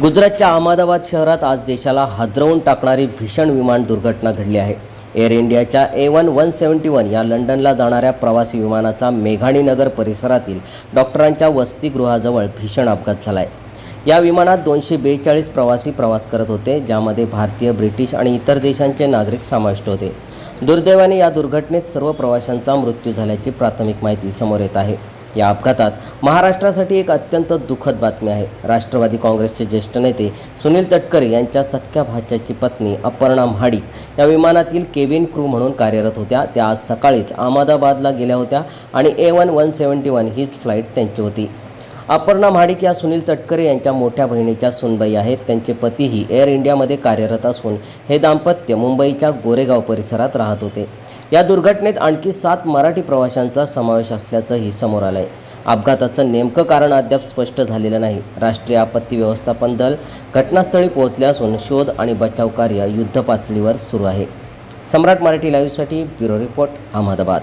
गुजरातच्या अहमदाबाद शहरात आज देशाला हादरवून टाकणारी भीषण विमान दुर्घटना घडली आहे. एअर इंडियाच्या A one one seventy one या लंडनला जाणाऱ्या प्रवासी विमानाचा मेघाणी नगर परिसरातील डॉक्टरांच्या वसतिगृहाजवळ भीषण अपघात झाला आहे या विमानात दोनशे बेचाळीस प्रवासी प्रवास करत होते ज्यामध्ये भारतीय ब्रिटिश आणि इतर देशांचे नागरिक समाविष्ट होते. दुर्दैवाने या दुर्घटनेत सर्व प्रवाशांचा मृत्यू झाल्याची प्राथमिक माहिती समोर येत आहे. या अपघातात महाराष्ट्रासाठी एक अत्यंत दुःखद बातमी आहे. राष्ट्रवादी काँग्रेसचे ज्येष्ठ नेते सुनील तटकरे यांच्या सख्या भाच्याची पत्नी अपर्णा म्हाडिक या विमानातील केबिन क्रू म्हणून कार्यरत होत्या. त्या आज सकाळीच अहमदाबादला गेल्या होत्या आणि A one one seventy one हीच फ्लाईट त्यांची होती. अपर्णा महाडिक या सुनील तटकरे यांच्या मोठ्या बहिणीच्या सुनबाई आहेत. त्यांचे पतीही एअर इंडियामध्ये कार्यरत असून हे दाम्पत्य मुंबईच्या गोरेगाव परिसरात राहत होते. या दुर्घटनेत आणखी सात मराठी प्रवाशांचा समावेश असल्याचंही समोर आलं आहे अपघाताचं नेमकं कारण अद्याप स्पष्ट झालेलं नाही. राष्ट्रीय आपत्ती व्यवस्थापन दल घटनास्थळी पोहोचले असून शोध आणि बचाव कार्य युद्धपातळीवर सुरू आहे. सम्राट मराठी लाईव्हसाठी ब्युरो रिपोर्ट अहमदाबाद.